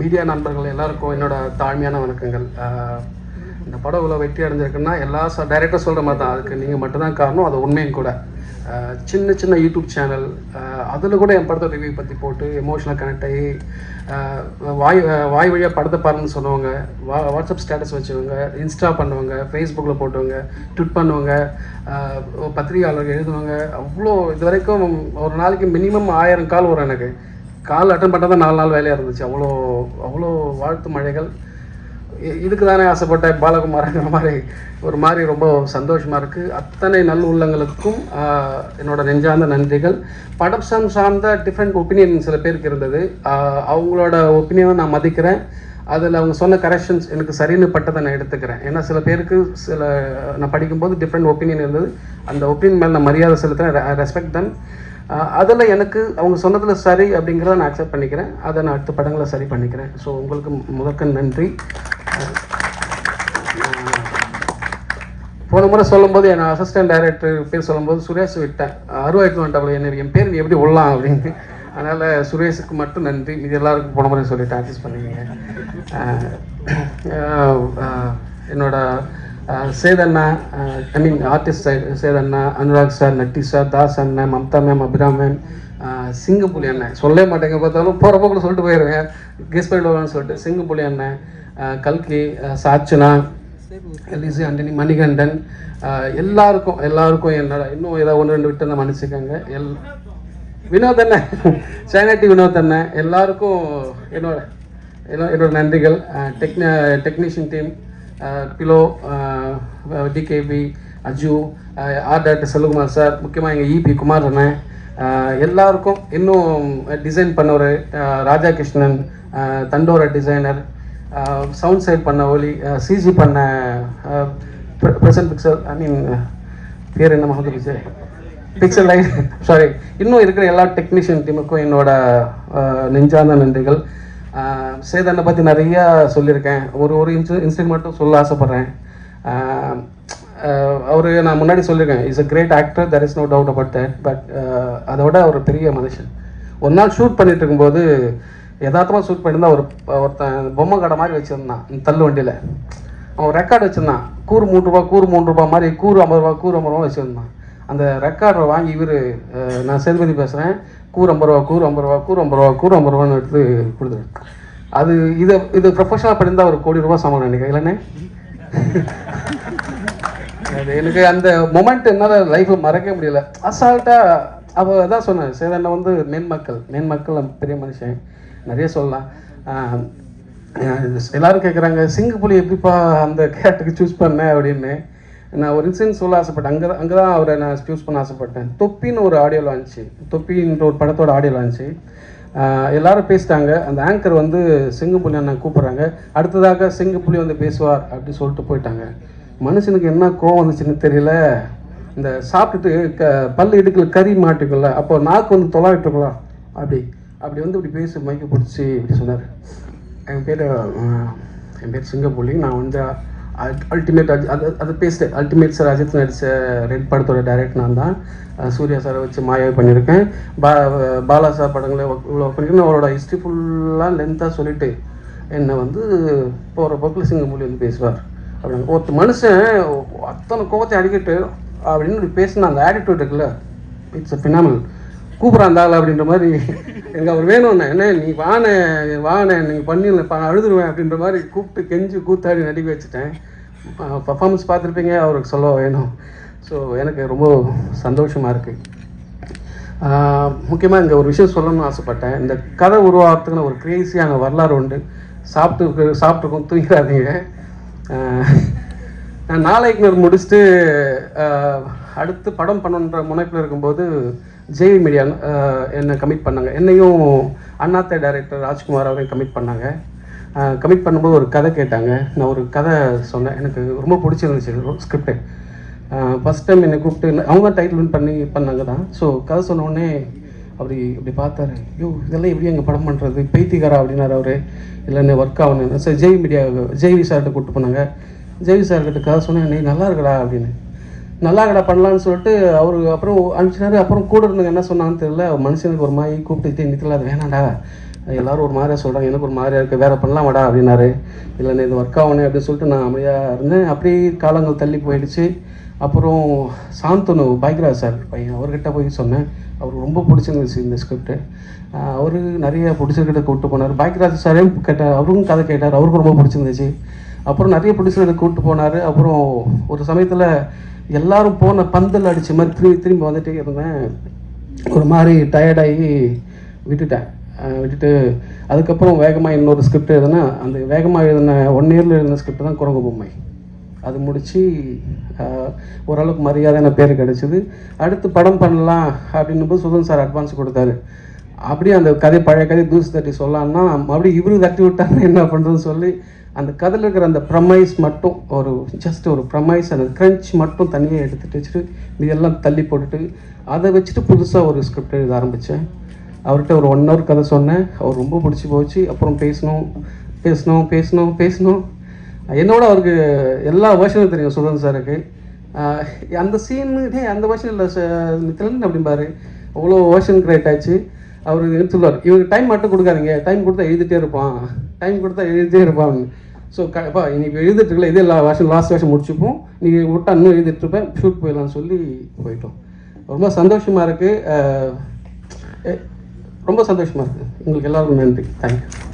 Media நண்பர்கள் எல்லாருக்கும் என்னோட தாழ்மையான வணக்கங்கள். இந்த படம் இவ்வளோ வெற்றி அடைஞ்சிருக்குன்னா எல்லா டைரக்டர் சொல்கிற மாதிரி தான். அதுக்கு நீங்கள் மட்டும்தான் காரணம் அது உண்மையும் கூட. சின்ன சின்ன யூடியூப் சேனல் அதில் கூட என் படத்தை ரிவ்யூ பற்றி போட்டு எமோஷனல் கனெக்ட் ஆகி வாய் வாய் வழியாக படத்தை பாருன்னு சொன்னவங்க வா வாட்ஸ்அப் ஸ்டேட்டஸ் வச்சவங்க இன்ஸ்டா பண்ணுவாங்க ஃபேஸ்புக்கில் போட்டவங்க ட்விட் பண்ணுவாங்க பத்திரிகையாளர்கள் எழுதுவாங்க அவ்வளோ இது வரைக்கும் ஒரு நாளைக்கு மினிமம் ஆயிரம் கால் வரும் எனக்கு. கால் அட்டன் பண்ணால் தான் நாலு நாள் வேலையாக இருந்துச்சு. அவ்வளோ அவ்வளோ வாழ்த்து மழைகள். இ- இதுக்கு தானே ஆசைப்பட்டேன் பாலகுமாரங்கிற மாதிரி ஒரு மாதிரி ரொம்ப சந்தோஷமாக இருக்குது அத்தனை நல் உள்ளங்களுக்கும் என்னோட நெஞ்சார்ந்த நன்றிகள். படப்சம் சார்ந்த சார்ந்த டிஃப்ரெண்ட் ஒப்பீனியன் சில பேருக்கு இருந்தது. அவங்களோட ஒப்பீனியனை நான் மதிக்கிறேன். அதில் அவங்க சொன்ன கரெக்ஷன்ஸ் எனக்கு சரின்னு பட்டதை நான் எடுத்துக்கிறேன். ஏன்னா சில பேருக்கு சில நான் படிக்கும்போது டிஃப்ரெண்ட் ஒப்பீனியன் இருந்தது. அந்த ஒப்பீனியன் மேலே நான் மரியாதை செலுத்துகிறேன் ரெஸ்பெக்ட் தன் அதில் எனக்கு அவங்க சொன்னதில் சரி அப்படிங்கிறத நான் அக்செப்ட் பண்ணிக்கிறேன். அதை நான் அடுத்த படங்களை சரி பண்ணிக்கிறேன். ஸோ உங்களுக்கு முதற்க நன்றி. போன முறை சொல்லும்போது என் அசிஸ்டன்ட் டைரக்டர் பேர் சொல்லும்போது சுரேஷ் விட்டேன். அருவாய்க்கு வந்துட்டாப்புல என்ன என் பேர் நீ எப்படி விடலாம் அப்படின்னு. அதனால் சுரேஷுக்கு மட்டும் நன்றி. இது எல்லாருக்கும் போன முறை சொல்லிட்டு அட்ஜஸ்ட் பண்ணிக்கங்க. என்னோட சேதண்ணா ஐ மீன் ஆர்டிஸ்ட் சைடு சேதண்ணா அனுராக் சார் நட்டி சார் தாஸ் அண்ணன் மம்தா மேம் அபிராம் மேம் சிங்கப்புலி அண்ணன். சொல்லவே மாட்டேங்க பார்த்தாலும் போகிறப்ப கூட சொல்லிட்டு போயிடுவேன் கெஸ் பண்ணிடுவான்னு சொல்லிட்டு. சிங்கப்புலி அண்ணன் கல்கி அஹ், சாச்சனா எல்இசி ஆண்டனி மணிகண்டன் எல்லாருக்கும் எல்லாருக்கும் என்னோட இன்னும் ஏதாவது ஒன்று ரெண்டு விட்டு மன்னிச்சுக்கோங்க. எல் வினோத் அண்ணன் சேனட்டி வினோத் அண்ணன். எல்லாருக்கும் என்னோட என்னோட நன்றிகள். டெக்னி technician team below TKP Aju art director Selvakumar sir முக்கியமாக எங்கள் இபி குமார் அண்ணன் எல்லாருக்கும் இன்னும் டிசைன் பண்ணவர் ராஜா கிருஷ்ணன் தண்டோர டிசைனர் சவுண்ட் சைட் பண்ண ஒலி சிஜி பண்ண ப்ரெசன்ட் பிக்சர் ஐ மீன் பேர் என்ன மகந்த விஜய் பிக்சர் லைட் சாரி இன்னும் இருக்கிற எல்லா டெக்னீஷியன் டீமுக்கும் என்னோட நெஞ்சார்ந்த நன்றிகள். சேதனை பற்றி நிறையா சொல்லியிருக்கேன். ஒரு ஒரு இன்சி இன்சிடென்ட் மட்டும் சொல்ல ஆசைப்பட்றேன். அவர் நான் முன்னாடி சொல்லியிருக்கேன். Is a great actor there is no doubt about that but அதோட ஒரு பெரிய மனுஷன். ஒரு நாள் ஷூட் பண்ணிட்டு இருக்கும்போது யதார்த்தமாக ஷூட் பண்ணியிருந்தா ஒரு ஒருத்தன் பொம்மை கடை மாதிரி வச்சுருந்தான் தள்ளு வண்டியில். அவன் ரெக்கார்டு வச்சுருந்தான். கூறு மூன்று ரூபா கூறு மூன்று ரூபா மாதிரி கூறு ஐம்பது ரூபா கூறு ஐம்பது ரூபா வச்சுருந்தான். அந்த ரெக்கார்டை வாங்கி இவர் நான் சேதுபதி பேசுகிறேன் கூறு ஐம்பது ரூபா கூறு ஐம்பது ரூபா கூறு ஐம்பது ரூபா கூறு ஐம்பது ரூபான்னு எடுத்து கொடுத்துரு. அது இதை இது ப்ரொஃபஷனலாக பண்ணியிருந்தா ஒரு கோடி ரூபா சம்பளம் நினைக்கிறேன். இல்லைண்ணே அது எனக்கு அந்த மொமெண்ட் என்னால் லைஃப்பில் மறக்க முடியல. அசால்ட்டாக அவ அதான் சொன்னேன் சேதண்ணா வந்து மேன்மக்கள் மேன்மக்கள் பெரிய மனுஷன். நிறைய சொல்லலாம். எல்லாரும் கேட்குறாங்க சிங்கப்புலி எப்படிப்பா அந்த கேரக்டருக்கு சூஸ் பண்ண அப்படின்னு. நான் ஒரு இன்சிடென்ட் சொல்ல ஆசைப்பட்டேன். அங்கே அங்கே தான் அவரை நான் சூஸ் பண்ண ஆசைப்பட்டேன். தொப்பின்னு ஒரு ஆடியோ லான்ச்சு தொப்பின்ற ஒரு படத்தோட ஆடியோ லான்ச்சு எல்லாரும் பேசிட்டாங்க. அந்த ஆங்கர் வந்து சிங்கப்புலி அண்ணன் கூப்பிட்றாங்க. அடுத்ததாக சிங்கப்புலி வந்து பேசுவார் அப்படின்னு சொல்லிட்டு போயிட்டாங்க. மனுஷனுக்கு என்ன கோவம் வந்துச்சுன்னு தெரியல. இந்த சாப்பிட்டுட்டு க பல்லு இடுக்கல கறி மாட்டுக்குள்ள அப்போ நாக்கு வந்து தொலாவிட்டுருக்கலாம் அப்படி அப்படி வந்து இப்படி பேசி மைக்க பிடிச்சி இப்படி சொன்னார். என் பேர் என் பேர் சிங்கப்புலி. நான் வந்து அல்டிமேட் அது அது பேசிட்டேன் அல்டிமேட் சார் அஜித் நடித்த ரெட் படத்தோட டைரக்ட் நான் தான். சூர்யா சாரை வச்சு மாயாவை பண்ணியிருக்கேன். பா பாலா சார் படங்களை இவ்வளோ பண்ணியிருக்கேன். அவரோட ஹிஸ்ட்ரி ஃபுல்லாக லென்த்தாக சொல்லிட்டு என்னை வந்து போகிற போக்கில் சிங்கமொழி வந்து பேசுவார். அப்படின்னு. ஒருத்த மனுஷன் அத்தனை கோவத்தை அடிக்கிட்டு அப்படின்னு இப்படி பேசின அந்த ஆட்டிடியூட் இருக்குல்ல? இட்ஸ் அ ஃபினாமல் கூப்பிட்றாந்தாள் அப்படின்ற மாதிரி எனக்கு அவர் வேணும்ண்ணே என்ன நீ வானே வானே நீங்கள் பண்ணிடல பா அழுதுருவேன் அப்படின்ற மாதிரி கூப்பிட்டு கெஞ்சி கூத்தாடி நடிக்க வச்சுட்டேன். பர்ஃபார்மன்ஸ் பார்த்துருப்பீங்க அவருக்கு சொல்ல வேணும். ஸோ எனக்கு ரொம்ப சந்தோஷமாக இருக்குது முக்கியமாக இங்கே ஒரு விஷயம் சொல்லணும்னு ஆசைப்பட்டேன். இந்த கதை உருவாகிறதுக்குன்னு ஒரு கிரேசியான வரலாறு உண்டு. சாப்பிட்டு சாப்பிட்டுருக்கோம் தூங்கிறாதீங்க நான் நாளைக்கு முடிச்சுட்டு அடுத்து படம் பண்ணணுன்ற முனைப்பில் இருக்கும்போது ஜேவி மீடியா என்னை கமிட் பண்ணாங்க. என்னையும் அண்ணாத்த டைரக்டர் ராஜ்குமார் அவரையும் கமிட் பண்ணாங்க. கமிட் பண்ணும்போது ஒரு கதை கேட்டாங்க. நான் ஒரு கதை சொன்னேன். எனக்கு ரொம்ப பிடிச்சிருந்துச்சு ஸ்கிரிப்டு ஃபஸ்ட் டைம் என்னை கூப்பிட்டு அவங்க டைட்டில் வின் பண்ணி பண்ணாங்க தான். ஸோ கதை சொன்ன உடனே அப்படி இப்படி பார்த்தாரு. ஐயோ இதெல்லாம் எப்படி எங்கள் படம் பண்ணுறது பைத்தியக்காரா அப்படின்னாரு அவர். இல்லைன்னு ஒர்க் ஆகணும் சார் ஜெய் மீடியா ஜெய்வி சார்கிட்ட கூப்பிட்டு போனாங்க. ஜெய்வி சார்கிட்ட கதை சொன்னேன். நீ நல்லா இருக்கடா அப்படின்னு. நல்லா கடை பண்ணலான்னு சொல்லிட்டு அவருக்கு அப்புறம் அனுப்பிச்சினாரு அப்புறம் கூட இருந்தவங்க என்ன சொன்னாங்கன்னு தெரியல. மனுஷனுக்கு ஒரு மாதிரி கூப்பிட்டு நிற்கல அது வேணாண்டா எல்லாரும் ஒரு மாதிரியாக சொல்கிறாங்க எனக்கு ஒரு மாதிரியாக இருக்குது வேறு பண்ணலாம் வாடா அப்படின்னாரு. இல்லை இது ஒர்க் ஆகணும் அப்படின்னு சொல்லிட்டு நான் அமைதியாக இருந்தேன். அப்படியே காலங்கள் தள்ளி போயிடுச்சு. அப்புறம் சாந்தனு பைக்ராஜ் சார் பையன் அவர்கிட்ட போய் சொன்னேன். அவருக்கு ரொம்ப பிடிச்சிருந்துச்சு இந்த ஸ்கிரிப்ட்டு அவர் நிறைய பிடிச்சிருக்கிட்ட கூப்பிட்டு போனார். பைக்ராஜ் சாரையும் கேட்டார். அவரும் கதை கேட்டார். அவருக்கும் ரொம்ப பிடிச்சிருந்துச்சு. அப்புறம் நிறைய ப்ரொடியூசர் கூப்பிட்டு போனார். அப்புறம் ஒரு சமயத்தில் எல்லாரும் போன பந்தல் அடித்து மாதிரி திரும்பி திரும்பி வந்துட்டே இருந்தேன். ஒரு மாதிரி டயர்டாகி விட்டுட்டேன். விட்டுட்டு அதுக்கப்புறம் வேகமாக இன்னொரு ஸ்கிரிப்ட் எழுதுனா அந்த வேகமாக எழுதின ஒன் இயரில் எழுதின ஸ்கிரிப்ட் தான் குரங்கு பொம்மை. அது முடித்து ஓரளவுக்கு மரியாதையான பேர் கிடச்சிது. அடுத்து படம் பண்ணலாம் அப்படின்னும் போது சுதன் சார் அட்வான்ஸ் கொடுத்தாரு. அப்படியே அந்த கதை பழைய கதை தூசி தட்டி சொல்லலாம்னா மறுபடியும் இவரு தட்டி விட்டாங்க என்ன பண்ணுறதுன்னு சொல்லி அந்த கதையில் இருக்கிற அந்த ப்ரமைஸ் மட்டும் ஒரு ஜஸ்ட் ஒரு ப்ரமைஸ் அந்த க்ரன்ச் மட்டும் தனியாக எடுத்துகிட்டு வச்சுட்டு இதெல்லாம் தள்ளி போட்டுட்டு அதை வச்சுட்டு புதுசாக ஒரு ஸ்கிரிப்ட் எழுத ஆரம்பித்தேன் அவர்கிட்ட ஒரு ஒன் ஹவர் கதை சொன்னேன். அவர் ரொம்ப பிடிச்சி போச்சு. அப்புறம் பேசணும் பேசணும் பேசணும் பேசணும். என்னோட அவருக்கு எல்லா வருஷனும் தெரியும் சுதன் சாருக்கு அந்த சீனு டே அந்த வருஷன் இல்லை மித்திரன் அப்படிம்பாரு. அவ்வளோ வருஷன் கிரியேட் ஆச்சு. அவர் சொல்லுவார். இவருக்கு டைம் மட்டும் கொடுக்காதீங்க. டைம் கொடுத்தா எழுதிட்டே இருப்பான். டைம் கொடுத்தா எழுதிட்டே இருப்பான். ஸோ கப்பா இன்னைக்கு எழுதிட்டு இருக்கல இதே லா வருஷம் லாஸ்ட் வருஷம் முடிச்சுப்போம். நீங்கள் விட்டா இன்னும் எழுதிட்டு இருப்பேன். ஷூட் போயிடலாம்னு சொல்லி போயிட்டோம். ரொம்ப சந்தோஷமாக இருக்குது ரொம்ப சந்தோஷமாக இருக்குது உங்களுக்கு எல்லாருக்கும் நன்றி. தேங்க்யூ